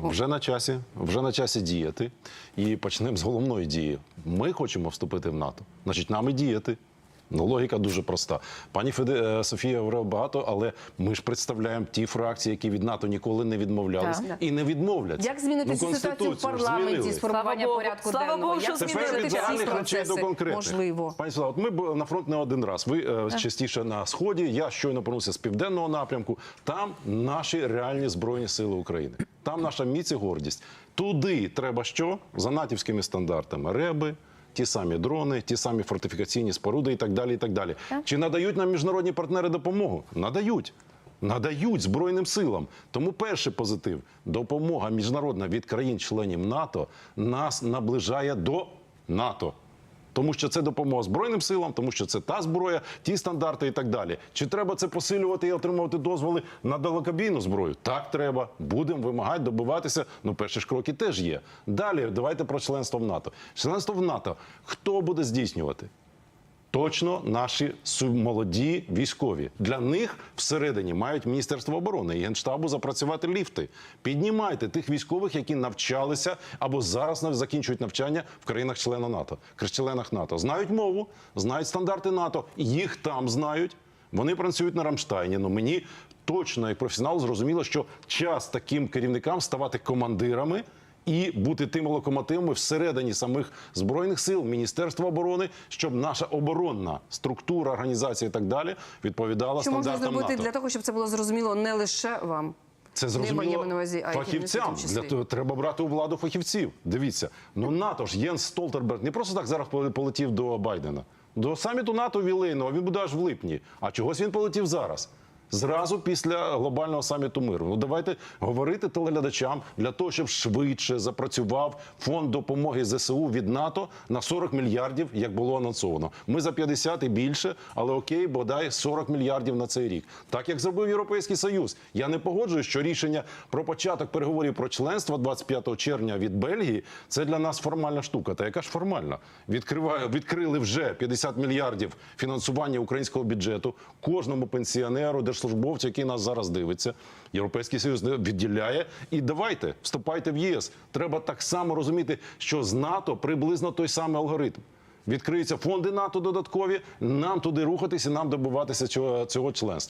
Вже на часі, вже на часі діяти. І почнемо з головної дії. Ми хочемо вступити в НАТО. Значить, нам і діяти. Ну, логіка дуже проста. Пані Феде е, Софія говорила багато, але ми ж представляємо ті фракції, які від НАТО ніколи не відмовлялись Так. і не відмовляться. Як змінити Ну, ситуацію в парламенті змінили. з формування порядку Слава денного? Богу, що. Тепер від загальних речей до конкретних. Можливо. Пані Слава, от ми були на фронт не один раз. Ви е, частіше на сході. Я щойно повернувся з південного напрямку. Там наші реальні збройні сили України. Там наша міць і гордість. Туди треба що за натівськими стандартами реби. Ті самі дрони, ті самі фортифікаційні споруди і так далі. І так далі. Чи надають нам міжнародні партнери допомогу? Надають. Надають Збройним силам. Тому перший позитив допомога міжнародна від країн-членів НАТО нас наближає до НАТО. Тому що це допомога Збройним силам, тому що це та зброя, ті стандарти і так далі. Чи треба це посилювати і отримувати дозволи на далекобійну зброю? Так, треба. Будемо вимагати, добиватися. Ну, перші ж кроки теж є. Далі давайте про членство в НАТО. Членство в НАТО хто буде здійснювати? Точно наші молоді військові для них всередині мають міністерство оборони і генштабу запрацювати ліфти. Піднімайте тих військових, які навчалися або зараз закінчують навчання в країнах-членах НАТО, членах НАТО. Знають мову, знають стандарти НАТО, їх там знають. Вони працюють на Рамштайні. Ну мені точно, як професіонал, зрозуміло, що час таким керівникам ставати командирами і бути тими локомотивами всередині самих збройних сил, Міністерства оборони, щоб наша оборонна структура, організація і так далі відповідала Що можна зробити для того, щоб це було зрозуміло не лише вам? Це зрозуміло увазі, фахівцям. Для того треба брати у владу фахівців. Дивіться, ну НАТО ж Єнс Столтерберг не просто так зараз полетів до Байдена. До саміту НАТО вілейного він буде аж в липні. А чогось він полетів зараз. Зразу після глобального саміту миру. Ну давайте говорити телеглядачам для того, щоб швидше запрацював фонд допомоги ЗСУ від НАТО на 40 мільярдів, як було анонсовано. Ми за 50 і більше, але окей, бодай 40 мільярдів на цей рік. Так як зробив Європейський Союз. Я не погоджуюсь, що рішення про початок переговорів про членство 25 червня від Бельгії це для нас формальна штука. Та яка ж формальна? Відкриває, відкрили вже 50 мільярдів фінансування українського бюджету кожному пенсіонеру, держслужбовцю, який нас зараз дивиться. Європейський Союз відділяє. І давайте вступайте в ЄС. Треба так само розуміти, що з НАТО приблизно той самий алгоритм. Відкриються фонди НАТО додаткові. Нам туди рухатися, нам добиватися цього, цього членства.